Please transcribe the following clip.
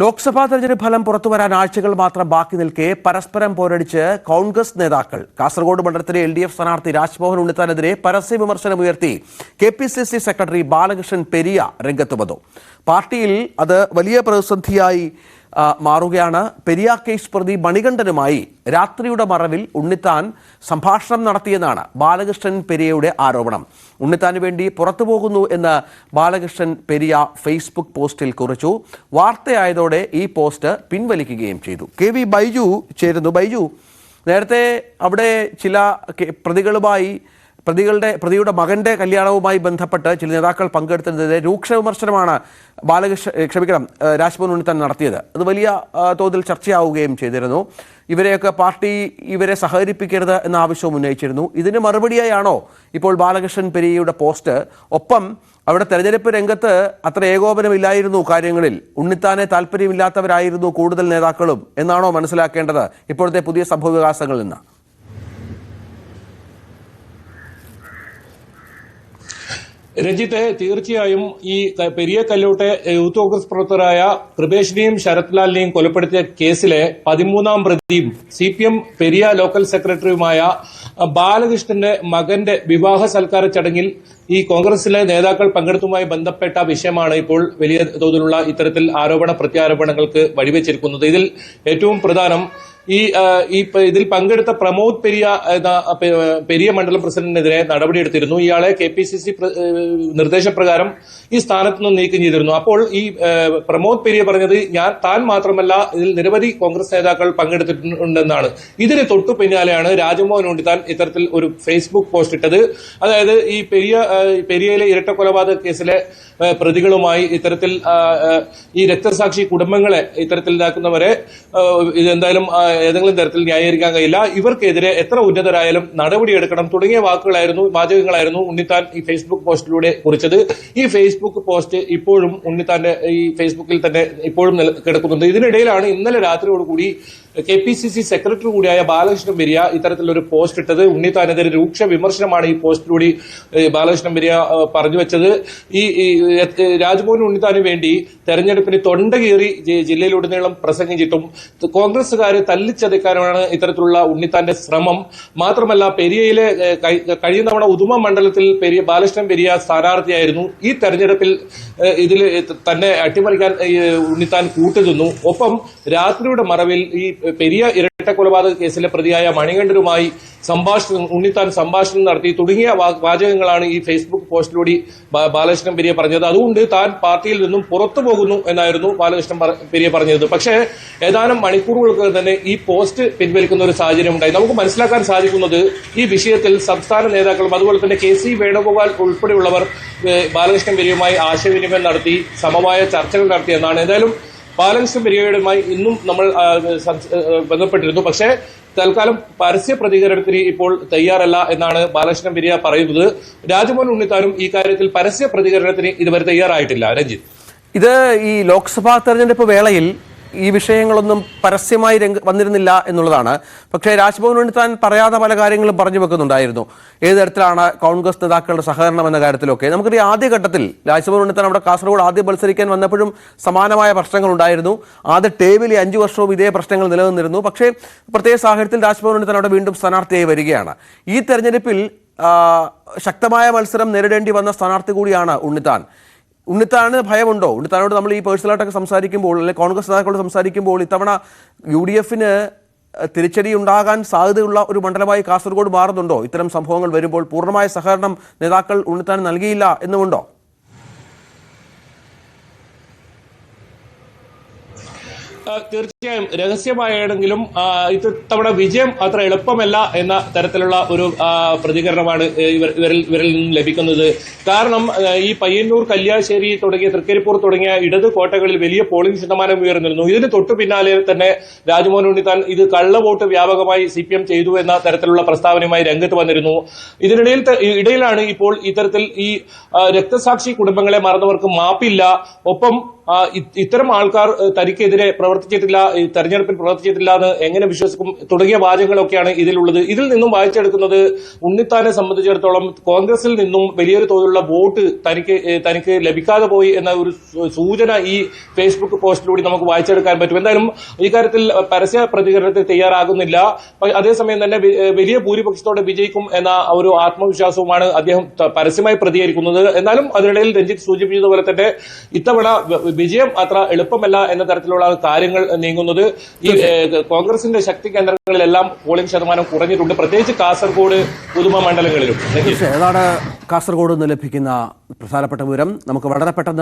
ലോക്സഭാ തെരഞ്ഞെടുപ്പ് ഫലം പുറത്തുവരാൻ ആഴ്ചകൾ മാത്രം ബാക്കി നിൽക്കെ പരസ്പരം പോരടിച്ച് കോൺഗ്രസ് നേതാക്കൾ. കാസർഗോഡ് മണ്ഡലത്തിലെ എൽ ഡി എഫ് സ്ഥാനാർത്ഥി രാജ്മോഹൻ ഉണ്ണിത്താനെതിരെ പരസ്യ വിമർശനമുയർത്തി K P C C secretary Balakrishnan Periya രംഗത്ത് വന്നു. പാർട്ടിയിൽ അത് വലിയ പ്രതിസന്ധിയായി മാറുകയാണ്. പെരിയാർ കേസ് പ്രതി മണികണ്ഠനുമായി രാത്രിയുടെ മറവിൽ ഉണ്ണിത്താൻ സംഭാഷണം നടത്തിയെന്നാണ് ബാലകൃഷ്ണൻ പെരിയയുടെ ആരോപണം. ഉണ്ണിത്താന് വേണ്ടി പുറത്തു പോകുന്നു എന്ന് ബാലകൃഷ്ണൻ പെരിയ ഫേസ്ബുക്ക് പോസ്റ്റിൽ കുറിച്ചു. വാർത്തയായതോടെ ഈ പോസ്റ്റ് പിൻവലിക്കുകയും ചെയ്തു. കെ വി ബൈജു ചേരുന്നു. ബൈജു നേരത്തെ അവിടെ ചില പ്രതികളുമായി പ്രതികളുടെ പ്രതിയുടെ മകന്റെ കല്യാണവുമായി ബന്ധപ്പെട്ട് ചില നേതാക്കൾ പങ്കെടുത്തതിനെതിരെ രൂക്ഷ വിമർശനമാണ് ബാലകൃഷ്ണ ക്ഷമിക്കണം രാജ്ഭവൻ ഉണ്ണിത്താൻ നടത്തിയത്. അത് വലിയ തോതിൽ ചർച്ചയാവുകയും ചെയ്തിരുന്നു. ഇവരെയൊക്കെ പാർട്ടി ഇവരെ സഹകരിപ്പിക്കരുത് എന്ന ആവശ്യവും ഉന്നയിച്ചിരുന്നു. ഇതിന് മറുപടിയായാണോ ഇപ്പോൾ ബാലകൃഷ്ണൻ പെരിയയുടെ പോസ്റ്റ്? ഒപ്പം അവിടെ തെരഞ്ഞെടുപ്പ് രംഗത്ത് അത്ര ഏകോപനമില്ലായിരുന്നു കാര്യങ്ങളിൽ. ഉണ്ണിത്താനെ താല്പര്യമില്ലാത്തവരായിരുന്നു കൂടുതൽ നേതാക്കളും എന്നാണോ മനസ്സിലാക്കേണ്ടത് ഇപ്പോഴത്തെ പുതിയ സംഭവവികാസങ്ങളിൽ നിന്ന്? രഞ്ജിത്തെ തീർച്ചയായും ഈ പെരിയ കല്ലോട്ടെ യൂത്ത് കോൺഗ്രസ് പ്രവർത്തകരായ കൃപേഷിനെയും ശരത്ലാലിനെയും കൊലപ്പെടുത്തിയ കേസിലെ പതിമൂന്നാം പ്രതിയും C P M Periya local സെക്രട്ടറിയുമായ ബാലകൃഷ്ണന്റെ മകന്റെ വിവാഹ സൽക്കാര ചടങ്ങിൽ ഈ കോൺഗ്രസിലെ നേതാക്കൾ പങ്കെടുത്തുമായി ബന്ധപ്പെട്ട വിഷയമാണ് ഇപ്പോൾ വലിയ തോതിലുള്ള ഇത്തരത്തിൽ ആരോപണ പ്രത്യാരോപണങ്ങൾക്ക് വഴിവെച്ചിരിക്കുന്നത്. ഇതിൽ ഏറ്റവും പ്രധാനം ഈ ഈ ഇതിൽ പങ്കെടുത്ത പ്രമോദ് പെരിയ എന്ന പെരിയ മണ്ഡലം പ്രസിഡന്റിനെതിരെ നടപടിയെടുത്തിരുന്നു ഇയാളെ കെ പി സി സി നിർദ്ദേശപ്രകാരം ഈ സ്ഥാനത്ത് നിന്ന് നീക്കം ചെയ്തിരുന്നു. അപ്പോൾ ഈ പ്രമോദ് പെരിയ പറഞ്ഞത് ഞാൻ താൻ മാത്രമല്ല ഇതിൽ നിരവധി കോൺഗ്രസ് നേതാക്കൾ പങ്കെടുത്തിട്ടുണ്ടെന്നാണ്. ഇതിന് തൊട്ടു പിന്നാലെയാണ് രാജ്മോഹൻ ഉണ്ണിത്താൻ ഇത്തരത്തിൽ ഒരു ഫേസ്ബുക്ക് പോസ്റ്റ് ഇട്ടത്. അതായത് ഈ പെരിയ പെരിയയിലെ ഇരട്ട കൊലപാതക കേസിലെ പ്രതികളുമായി ഇത്തരത്തിൽ ഈ രക്തസാക്ഷി കുടുംബങ്ങളെ ഇത്തരത്തിൽ ഇതാക്കുന്നവരെ ഇതെന്തായാലും ഏതെങ്കിലും തരത്തിൽ ന്യായീകരിക്കാൻ കഴിയില്ല. ഇവർക്കെതിരെ എത്ര ഉന്നതരായാലും നടപടിയെടുക്കണം തുടങ്ങിയ വാക്കുകളായിരുന്നു വാചകങ്ങളായിരുന്നു ഉണ്ണിത്താൻ ഈ ഫേസ്ബുക്ക് പോസ്റ്റിലൂടെ കുറിച്ചത്. ഈ ഫേസ്ബുക്ക് പോസ്റ്റ് ഇപ്പോഴും ഉണ്ണിത്താന്റെ ഈ ഫേസ്ബുക്കിൽ തന്നെ ഇപ്പോഴും കിടക്കുന്നുണ്ട്. ഇതിനിടയിലാണ് ഇന്നലെ രാത്രിയോടുകൂടി K P C C secretary കൂടിയായ ബാലകൃഷ്ണൻ പെരിയ ഇത്തരത്തിലൊരു പോസ്റ്റ് ഇട്ടത്. ഉണ്ണിത്താനെതിരെ രൂക്ഷ വിമർശനമാണ് ഈ പോസ്റ്റിലൂടെ ബാലകൃഷ്ണൻ പെരിയ പറഞ്ഞു വെച്ചത്. ഈ രാജ്മോഹൻ ഉണ്ണിത്താന് വേണ്ടി തെരഞ്ഞെടുപ്പിന് തൊണ്ട കീറി ജില്ലയിലുടനീളം പ്രസംഗിച്ചിട്ടും കോൺഗ്രസുകാരെ തല്ലിച്ചതയ്ക്കാനാണ് ഇത്തരത്തിലുള്ള ഉണ്ണിത്താന്റെ ശ്രമം. മാത്രമല്ല പെരിയയിലെ കഴിഞ്ഞ തവണ ഉദുമ മണ്ഡലത്തിൽ പെരിയ ബാലകൃഷ്ണൻ പെരിയ സ്ഥാനാർത്ഥിയായിരുന്നു. ഈ തെരഞ്ഞെടുപ്പിൽ ഇതിൽ തന്നെ അട്ടിമറിക്കാൻ ഉണ്ണിത്താൻ കൂട്ടുനിന്നു. ഒപ്പം രാത്രിയുടെ മറവിൽ ഈ പെരിയ ഇരട്ട കൊലപാതക കേസിലെ പ്രതിയായ മണികണ്ഠരുമായി സംഭാഷണം ഉണ്ണിത്താൻ സംഭാഷണം നടത്തി. തുടങ്ങിയ വാചകങ്ങളാണ് ഈ ഫേസ്ബുക്ക് പോസ്റ്റിലൂടെ ബാലകൃഷ്ണൻ പെരിയ പറഞ്ഞത്. അതുകൊണ്ട് താൻ പാർട്ടിയിൽ നിന്നും പുറത്തു പോകുന്നു എന്നായിരുന്നു ബാലകൃഷ്ണൻ പെരിയ പറഞ്ഞത്. പക്ഷേ ഏതാനും മണിക്കൂറുകൾക്ക് തന്നെ ഈ പോസ്റ്റ് പിൻവലിക്കുന്ന ഒരു സാഹചര്യം ഉണ്ടായി. നമുക്ക് മനസ്സിലാക്കാൻ സാധിക്കുന്നത് ഈ വിഷയത്തിൽ സംസ്ഥാന നേതാക്കളും അതുപോലെ തന്നെ കെ സി വേണുഗോപാൽ ഉൾപ്പെടെയുള്ളവർ ബാലകൃഷ്ണൻ പെരിയുമായി ആശയവിനിമയം നടത്തി സമവായ ചർച്ചകൾ നടത്തി എന്നാണ്. ഏതായാലും ബാലകൃഷ്ണൻ പെരിയയുമായി ഇന്നും നമ്മൾ ബന്ധപ്പെട്ടിരുന്നു. പക്ഷേ തൽക്കാലം പരസ്യ പ്രതികരണത്തിന് ഇപ്പോൾ തയ്യാറല്ല എന്നാണ് ബാലകൃഷ്ണൻ പെരിയ പറയുന്നത്. രാജമോഹൻ ഉണ്ണിത്താനും ഈ കാര്യത്തിൽ പരസ്യ പ്രതികരണത്തിന് ഇതുവരെ തയ്യാറായിട്ടില്ല. രഞ്ജിത്ത്. ഇത് ഈ ലോക്സഭാ തെരഞ്ഞെടുപ്പ് വേളയിൽ ഈ വിഷയങ്ങളൊന്നും പരസ്യമായി രംഗ വന്നിരുന്നില്ല എന്നുള്ളതാണ്. പക്ഷേ രാജ്ഭവൻ താൻ പറയാതെ പല കാര്യങ്ങളും പറഞ്ഞു വെക്കുന്നുണ്ടായിരുന്നു. ഏത് തരത്തിലാണ് കോൺഗ്രസ് നേതാക്കളുടെ സഹകരണം എന്ന കാര്യത്തിലൊക്കെ. നമുക്കറിയാം ആദ്യഘട്ടത്തിൽ രാജ്ഭവൻ വേണ്ടി താൻ അവിടെ കാസർഗോഡ് ആദ്യം മത്സരിക്കാൻ വന്നപ്പോഴും സമാനമായ പ്രശ്നങ്ങൾ ഉണ്ടായിരുന്നു ആദ്യ ടേബിൽ അഞ്ചു വർഷവും ഇതേ പ്രശ്നങ്ങൾ നിലനിന്നിരുന്നു. പക്ഷേ പ്രത്യേക സാഹചര്യത്തിൽ രാജ്ഭവൻ വേണ്ടി താൻ അവിടെ വീണ്ടും സ്ഥാനാർത്ഥിയായി വരികയാണ്. ഈ തെരഞ്ഞെടുപ്പിൽ ശക്തമായ മത്സരം നേരിടേണ്ടി വന്ന സ്ഥാനാർത്ഥി കൂടിയാണ് ഉണ്ണിത്താൻ ഉണ്ണിത്താന് ഭയമുണ്ടോ? ഉണ്ണിത്താനോട് നമ്മൾ ഈ പേഴ്സണലായിട്ടൊക്കെ സംസാരിക്കുമ്പോൾ അല്ലെങ്കിൽ കോൺഗ്രസ് നേതാക്കളോട് സംസാരിക്കുമ്പോൾ ഇത്തവണ യു ഡി എഫിന് തിരിച്ചടി ഉണ്ടാകാൻ സാധ്യതയുള്ള ഒരു മണ്ഡലമായി കാസർഗോഡ് മാറുന്നുണ്ടോ? ഇത്തരം സംഭവങ്ങൾ വരുമ്പോൾ പൂർണമായ സഹകരണം നേതാക്കൾ ഉണ്ണിത്താൻ നൽകിയില്ല എന്നുമുണ്ടോ? തീർച്ചയായും രഹസ്യമായാണെങ്കിലും ഇത്തവണ വിജയം അത്ര എളുപ്പമല്ല എന്ന തരത്തിലുള്ള ഒരു പ്രതികരണമാണ് ഇവരിൽ ഇവരിൽ നിന്നും ലഭിക്കുന്നത്. കാരണം ഈ പയ്യന്നൂർ കല്യാശ്ശേരി തുടങ്ങിയ തൃക്കരിപ്പൂർ തുടങ്ങിയ ഇടത് കോട്ടകളിൽ വലിയ പോളിംഗ് ശതമാനം ഉയർന്നിരുന്നു. ഇതിന് തൊട്ടു പിന്നാലെ തന്നെ രാജ്മോഹൻ ഉണ്ണിത്താൻ ഇത് കള്ളവോട്ട് വ്യാപകമായി സി പി എം ചെയ്തു എന്ന തരത്തിലുള്ള പ്രസ്താവനയുമായി രംഗത്ത് വന്നിരുന്നു. ഇതിനിടയിൽ ഇടയിലാണ് ഇപ്പോൾ ഇത്തരത്തിൽ ഈ രക്തസാക്ഷി കുടുംബങ്ങളെ മറന്നവർക്ക് മാപ്പില്ല. ഒപ്പം ഇത്തരം ആൾക്കാർ തനിക്കെതിരെ പ്രവർത്തി പ്രവർത്തിച്ചിട്ടില്ല ഈ തെരഞ്ഞെടുപ്പിൽ പ്രവർത്തിച്ചിട്ടില്ല എന്ന് എങ്ങനെ വിശ്വസിക്കും? തുടങ്ങിയ വാചകങ്ങളൊക്കെയാണ് ഇതിലുള്ളത്. ഇതിൽ നിന്നും വായിച്ചെടുക്കുന്നത് ഉണ്ണിത്താനെ സംബന്ധിച്ചിടത്തോളം കോൺഗ്രസിൽ നിന്നും വലിയൊരു തോതിലുള്ള വോട്ട് തനിക്ക് തനിക്ക് ലഭിക്കാതെ പോയി എന്ന ഒരു സൂചന ഈ ഫേസ്ബുക്ക് പോസ്റ്റിലൂടെ നമുക്ക് വായിച്ചെടുക്കാൻ പറ്റും. എന്തായാലും ഇക്കാര്യത്തിൽ പരസ്യ പ്രതികരണത്തിൽ തയ്യാറാകുന്നില്ല. അതേസമയം തന്നെ വലിയ ഭൂരിപക്ഷത്തോടെ വിജയിക്കും എന്ന ഒരു ആത്മവിശ്വാസവുമാണ് അദ്ദേഹം പരസ്യമായി പ്രതികരിക്കുന്നത്. എന്നാലും അതിനിടയിൽ രഞ്ജിത്ത് സൂചിപ്പിച്ചതുപോലെ തന്നെ ഇത്തവണ വിജയം അത്ര എളുപ്പമല്ല എന്ന തരത്തിലുള്ള കാര്യങ്ങൾ നീങ്ങുന്നത്. ഈ കോൺഗ്രസിന്റെ ശക്തി കേന്ദ്രങ്ങളിലെല്ലാം പോളിംഗ് ശതമാനം കുറഞ്ഞിട്ടുണ്ട്. പ്രത്യേകിച്ച് കാസർഗോഡ് പുതുമ മണ്ഡലങ്ങളിലും. കാസർഗോഡ് നിന്ന് ലഭിക്കുന്ന പ്രധാനപ്പെട്ട വിവരം? നമുക്ക് വളരെ പെട്ടെന്ന്